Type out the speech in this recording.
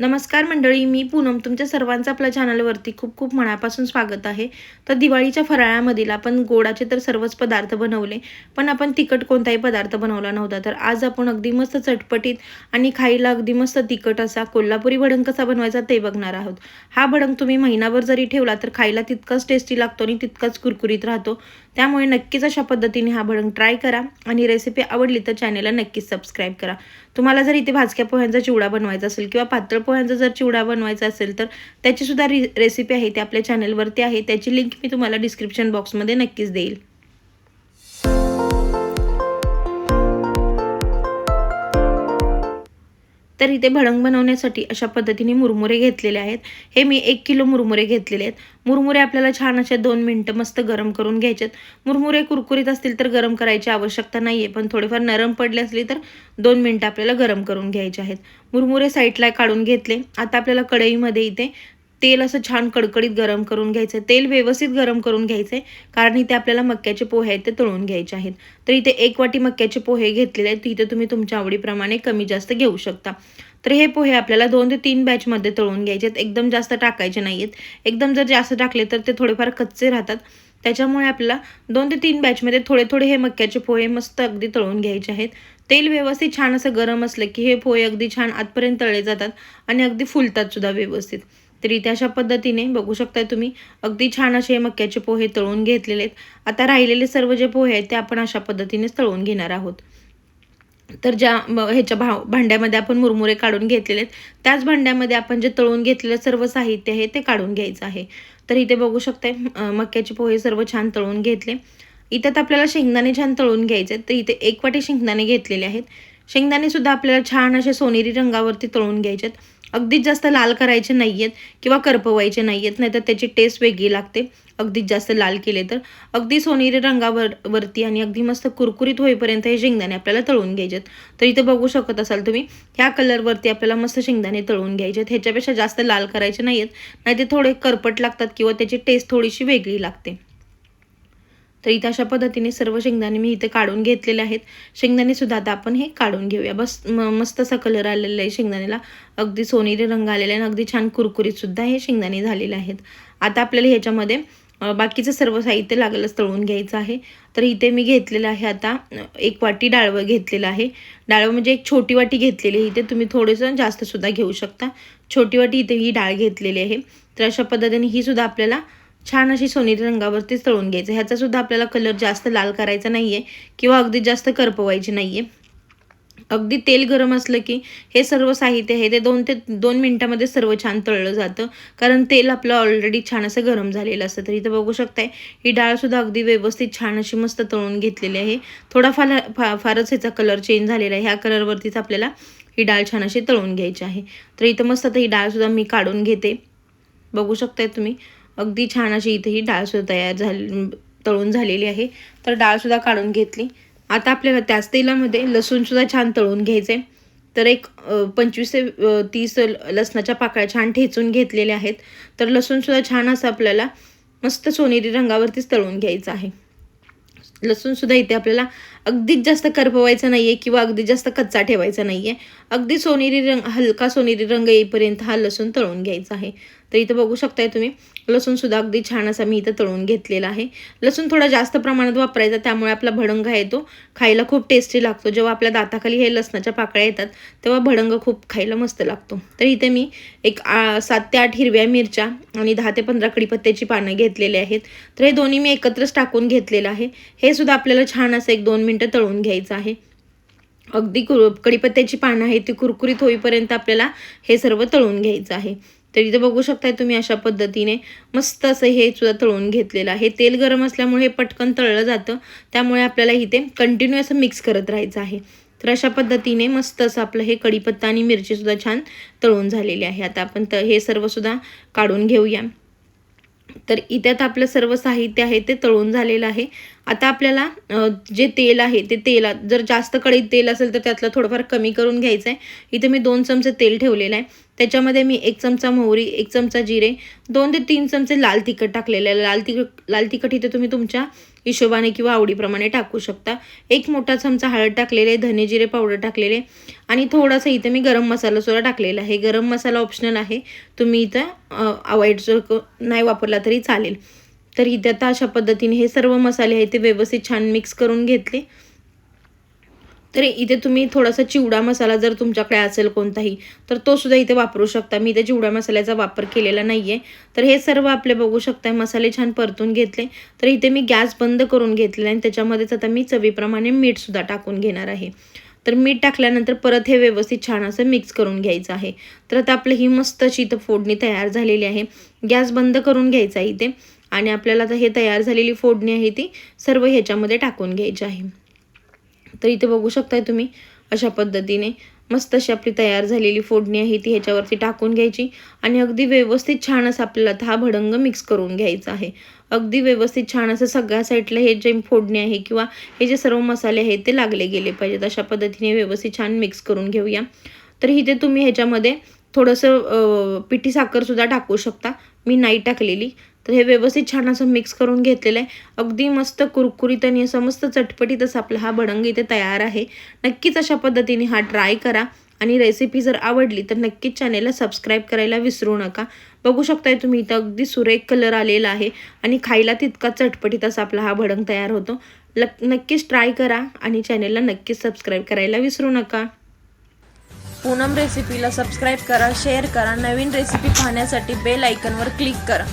नमस्कार मंडळी मी पूनम. तुमच्या सर्वांचं आपल्या चॅनलवरती खूप खूप मनापासून स्वागत आहे. तर दिवाळीच्या फराळामधील आपण गोडाचे तर सर्वच पदार्थ बनवले पण आपण तिखट कोणताही पदार्थ बनवला नव्हता. तर आज आपण अगदी मस्त चटपटीत आणि खायला अगदी मस्त तिखट असा कोल्हापुरी भडंग कसा बनवायचा ते बघणार आहोत. हा भडंग तुम्ही महिनाभर जरी ठेवला तर खायला तितकाच टेस्टी लागतो आणि तितकाच कुरकुरीत राहतो. त्यामुळे नक्कीच अशा पद्धतीने हा भडंग ट्राय करा. आणि रेसिपी आवडली तर चॅनलला नक्कीच सबस्क्राईब करा. तुम्हाला जर इथे भाजक्या पोह्यांचा चिवडा बनवायचा असेल किंवा पातळ पोह्यांचा जर चिवडा बनवायचा असेल तर त्याचीसुद्धा रि रेसिपी आहे. ती आपल्या चॅनलवरती आहे. त्याची लिंक मी तुम्हाला डिस्क्रिप्शन बॉक्समध्ये नक्कीच देईल. तर इथे भडंग बनवण्यासाठी अशा पद्धतीने मुरमुरे घेतलेले आहेत. हे मी एक किलो मुरमुरे घेतलेले आहेत. मुरमुरे आपल्याला छान असे दोन मिनटं मस्त गरम करून घ्यायचेत. मुरमुरे कुरकुरीत असतील तर गरम करायची आवश्यकता नाही आहे पण थोडेफार नरम पडले असली तर दोन मिनटं आपल्याला गरम करून घ्यायचे आहेत. मुरमुरे साईडला काढून घेतले. आता आपल्याला कढईमध्ये इथे तेल असं छान कडकडीत गरम करून घ्यायचं. आहे तेल व्यवस्थित गरम करून घ्यायचं आहे कारण इथे आपल्याला मक्याचे पोहे आहेत ते तळून घ्यायचे आहेत. तर इथे एक वाटी मक्याचे पोहे घेतलेले आहेत. इथे तुम्ही तुमच्या आवडीप्रमाणे कमी जास्त घेऊ शकता. तर हे पोहे आपल्याला दोन ते तीन बॅचमध्ये तळून घ्यायचे आहेत. एकदम जास्त टाकायचे नाही आहेत एकदम जर जास्त टाकले तर ते थोडेफार कच्चे राहतात. त्याच्यामुळे आपल्याला दोन ते तीन बॅचमध्ये थोडे थोडे हे मक्याचे पोहे मस्त अगदी तळून घ्यायचे आहेत. तेल व्यवस्थित छान असं गरम असलं की हे पोहे अगदी छान आतपर्यंत तळले जातात आणि अगदी फुलतात सुद्धा व्यवस्थित. तर इथे अशा पद्धतीने बघू शकताय तुम्ही अगदी छान असे मक्याचे पोहे तळून घेतलेले आहेत. आता राहिलेले सर्व जे पोहे आहेत ते आपण अशा पद्धतीनेच तळून घेणार आहोत. तर ज्या ह्याच्या भाव भांड्यामध्ये आपण मुरमुरे काढून घेतलेले आहेत. त्याच भांड्यामध्ये आपण जे तळून घेतलेलं सर्व साहित्य आहे ते काढून घ्यायचं आहे. तर इथे बघू शकताय मक्याचे पोहे सर्व छान तळून घेतले. इथं आपल्याला शेंगदाणे छान तळून घ्यायचे तर इथे एक वाटी शेंगदाणे घेतलेले आहेत. शेंगदाणे सुद्धा आपल्याला छान असे सोनेरी रंगावरती तळून घ्यायचे आहेत. अगदीच जास्त लाल करायचे नाही आहेत किंवा करपवायचे नाही आहेत नाहीतर त्याची टेस्ट वेगळी लागते. अगदीच जास्त लाल केले तर. अगदी सोनेरी रंगावर वरती आणि अगदी मस्त कुरकुरीत होईपर्यंत हे शेंगदाणे आपल्याला तळून घ्यायचेत. तर इथे बघू शकत असाल तुम्ही ह्या कलरवरती आपल्याला मस्त शेंगदाणे तळून घ्यायचे ह्याच्यापेक्षा जास्त लाल करायचे नाही आहेत नाही ते थोडे करपट लागतात किंवा त्याची टेस्ट थोडीशी वेगळी लागते. तर इथं अशा पद्धतीने सर्व शेंगदाणे मी इथे काढून घेतलेले आहेत. शेंगदाणेसुद्धा आता आपण हे काढून घेऊया. बस म मस्त असा कलर आलेला आहे शेंगदाण्याला. अगदी सोनेरी रंग आलेला आहे आणि अगदी छान कुरकुरीतसुद्धा हे शेंगदाणे झालेले आहेत. आता आपल्याला ह्याच्यामध्ये बाकीचं सर्व साहित्य लागलंच तळून घ्यायचं आहे. तर इथे मी घेतलेलं आहे आता एक वाटी डाळवं घेतलेलं आहे. डाळवं म्हणजे एक छोटी वाटी घेतलेली आहे इथे. तुम्ही थोडंसं जास्तसुद्धा घेऊ शकता. छोटी वाटी इथे ही डाळ घेतलेली आहे. तर अशा पद्धतीने ही सुद्धा आपल्याला छान अशी सोनेरी रंगावरतीच तळून घ्यायचं. ह्याचा सुद्धा आपल्याला कलर जास्त लाल करायचा नाही आहे किंवा अगदी जास्त करपवायची नाही आहे अगदी तेल गरम असलं की हे सर्व साहित्य आहे ते दोन ते दोन मिनटामध्ये सर्व छान तळलं जातं. कारण तेल आपलं ऑलरेडी छान असं गरम झालेलं असतं. तर इथं बघू शकताय ही डाळसुद्धा अगदी व्यवस्थित छान अशी मस्त तळून घेतलेली आहे. थोडाफार फा फारच ह्याचा कलर चेंज झालेला आहे. ह्या कलरवरतीच आपल्याला ही डाळ छान अशी तळून घ्यायची आहे. तर इथं मस्त आता ही डाळसुद्धा मी काढून घेते. बघू शकताय तुम्ही. अगदी छान अशी इथे ही डाळसुद्धा तयार झाली तळून झालेली आहे. तर डाळसुद्धा काढून घेतली. आता आपल्याला त्याच तेलामध्ये लसूणसुद्धा छान तळून घ्यायचं आहे तर एक पंचवीस ते तीस लसणाच्या पाकळ्या छान ठेचून घेतलेल्या आहेत. तर लसूणसुद्धा छान असं आपल्याला मस्त सोनेरी रंगावरतीच तळून घ्यायचं आहे. लसूणसुद्धा इथे आपल्याला अगदीच जास्त करपवायचं नाही आहे किंवा अगदी जास्त कच्चा ठेवायचा नाही आहे अगदी सोनेरी रंग हलका सोनेरी रंग येईपर्यंत हा लसूण तळून घ्यायचा आहे. तर इथं बघू शकताय तुम्ही लसूणसुद्धा अगदी छान असा मी इथं तळून घेतलेला आहे. लसूण थोडा जास्त प्रमाणात वापरायचा त्यामुळे आपला भडंग आहे तो खायला खूप टेस्टी लागतो. जेव्हा आपल्या दाताखाली हे लसणाच्या पाकळ्या येतात तेव्हा भडंग खूप खायला मस्त लागतो. तर इथे मी एक सात ते आठ हिरव्या मिरच्या आणि दहा ते पंधरा कडीपत्त्याची पानं घेतलेली आहेत. तर हे दोन्ही मी एकत्रच टाकून घेतलेलं आहे. हे सुद्धा आपल्याला छान असं एक दोन मिनटं तळून घ्यायचं आहे. अगदी कुर कडीपत्त्याची पानं आहे ती कुरकुरीत होईपर्यंत आपल्याला हे सर्व तळून घ्यायचं आहे. तर इथं बघू शकताय तुम्ही अशा पद्धतीने मस्त असं हे सुद्धा तळून घेतलेलं आहे. तेल गरम असल्यामुळे हे पटकन तळलं जातं. त्यामुळे आपल्याला इथे कंटिन्यू असं मिक्स करत राहायचं आहे. तर अशा पद्धतीने मस्त असं आपलं हे कढीपत्ता आणि मिरचीसुद्धा छान तळून झालेली आहे. आता आपण त हे सर्वसुद्धा काढून घेऊया. तर इथ्यात आपलं सर्व साहित्य आहे ते तळून झालेलं आहे. आता आपल्याला जे तेल आहे ते तेलात जर जास्त कढईत तेल असेल तर त्यातलं थोडंफार कमी करून घ्यायचं आहे इथे मी दोन चमचे तेल ठेवलेलं आहे. त्याच्यामध्ये मी एक चमचा मोहरी एक चमचा जिरे दोन ते तीन चमचे लाल तिखट टाकलेलं आहे. लाल तिखट लाल तिखट इथे तुम्ही तुमच्या हिशोबाने किंवा आवडीप्रमाणे टाकू शकता. एक मोठा चमचा हळद टाकलेले धने जिरे पावडर टाकलेले आणि थोडासा इथं मी गरम मसाला सुद्धा टाकलेला आहे. गरम मसाला ऑप्शनल आहे. तुम्ही इथं अवॉइड जर नाही वापरला तरी चालेल. तर इथे आता अशा पद्धतीने हे सर्व मसाले आहेत ते व्यवस्थित छान मिक्स करून घेतले. तर इथे तुम्ही थोडासा चिवडा मसाला जर तुमच्याकडे असेल कोणताही तर तो सुद्धा इथे वापरू शकता. मी इथे चिवडा मसाल्याचा वापर केलेला नाही आहे तर हे सर्व आपले बघू शकता मसाले छान परतून घेतले. तर इथे मी गॅस बंद करून घेतले आणि त्याच्यामध्येच आता मी चवीप्रमाणे मीठसुद्धा टाकून घेणार आहे. तर मीठ टाकल्यानंतर परत हे व्यवस्थित छान असं मिक्स करून घ्यायचं आहे. तर आता आपली ही मस्त अशी इथं फोडणी तयार झालेली आहे. गॅस बंद करून घ्यायचा आहे इथे. आणि आपल्याला आता हे तयार झालेली फोडणी आहे ती सर्व ह्याच्यामध्ये टाकून घ्यायची आहे. तर इथे बघू शकताय तुम्ही अशा पद्धतीने. मस्त अशी आपली तयार झालेली फोडणी आहे ती ह्याच्यावरती टाकून घ्यायची आणि अगदी व्यवस्थित छान असं आपल्याला हा भडंग मिक्स करून घ्यायचा आहे. अगदी व्यवस्थित छान असं सगळ्या साईडला हे जे फोडणी आहे किंवा हे जे सर्व मसाले आहेत ते लागले गेले पाहिजेत. अशा पद्धतीने व्यवस्थित छान मिक्स करून घेऊया. तर इथे तुम्ही ह्याच्यामध्ये थोडंसं पिठी साखरसुद्धा टाकू शकता. मी नाही टाकलेली. तर हे व्यवस्थित छान असं मिक्स करून घेतलेलं आहे. अगदी मस्त कुरकुरीत आणि असं मस्त चटपटीत असं आपला हा भडंग इथे तयार आहे. नक्कीच अशा पद्धतीने हा ट्राय करा. आणि रेसिपी जर आवडली तर नक्कीच चॅनेलला सबस्क्राईब करायला विसरू नका. बघू शकताय तुम्ही इथं अगदी सुरेख कलर आलेला आहे. आणि खायला तितका चटपटीत असा आपला हा भडंग तयार होतो. ल नक्कीच ट्राय करा आणि चॅनेलला नक्कीच सबस्क्राईब करायला विसरू नका. पूनम रेसिपीला सबस्क्राईब करा शेअर करा. नवीन रेसिपी पाहण्यासाठी बेल आयकनवर क्लिक करा.